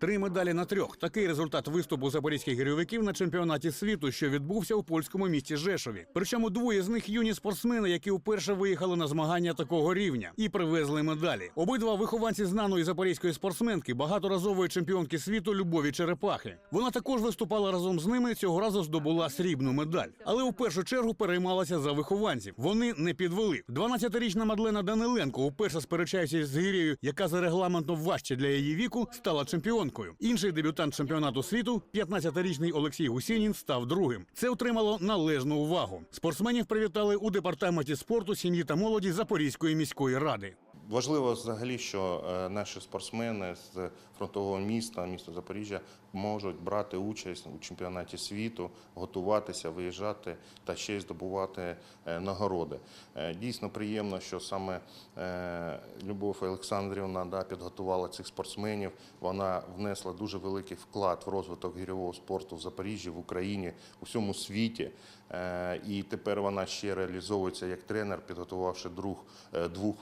Три медалі на трьох. Такий результат виступу запорізьких гірьовиків на чемпіонаті світу, що відбувся у польському місті Жешові. Причому двоє з них юні спортсмени, які вперше виїхали на змагання такого рівня і привезли медалі. Обидва вихованці знаної запорізької спортсменки, багаторазової чемпіонки світу Любові Черепахи. Вона також виступала разом з ними. Цього разу здобула срібну медаль, але у першу чергу переймалася за вихованців. Вони не підвели. 12-річна Мадлена Даниленко, уперше сперечаючись з гірєю, яка за регламентом важче для її віку, стала чемпіонкою. Інший дебютант чемпіонату світу, 15-річний Олексій Гусінін, став другим. Це отримало належну увагу. Спортсменів привітали у департаменті спорту, сім'ї та молоді Запорізької міської ради. Важливо взагалі, що е, наші спортсмени з фронтового міста, міста Запоріжжя, можуть брати участь у чемпіонаті світу, готуватися, виїжджати та ще й здобувати е, нагороди. Е, Дійсно приємно, що саме Любов Олександрівна да, підготувала цих спортсменів. Вона внесла дуже великий вклад в розвиток гірьового спорту в Запоріжжі, в Україні, у всьому світі. І тепер вона ще реалізовується як тренер, підготувавши друг, двох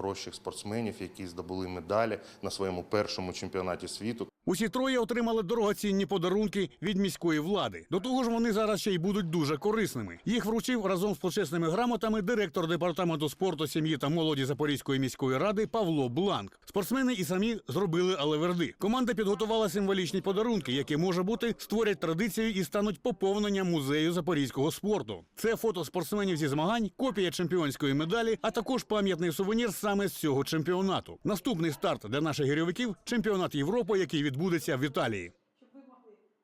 хороших спортсменів, які здобули медалі на своєму першому чемпіонаті світу. Усі троє отримали дорогоцінні подарунки від міської влади. До того ж, вони зараз ще й будуть дуже корисними. Їх вручив разом з почесними грамотами директор департаменту спорту, сім'ї та молоді Запорізької міської ради Павло Бланк. Спортсмени і самі зробили алеверди. Команда підготувала символічні подарунки, які може бути створять традицію і стануть поповненням музею запорізького спорту. Це фото спортсменів зі змагань, копія чемпіонської медалі, а також пам'ятний сувенір саме з цього чемпіонату. Наступний старт для наших гірьовиків чемпіонат Європи, який відбудеться в Італії.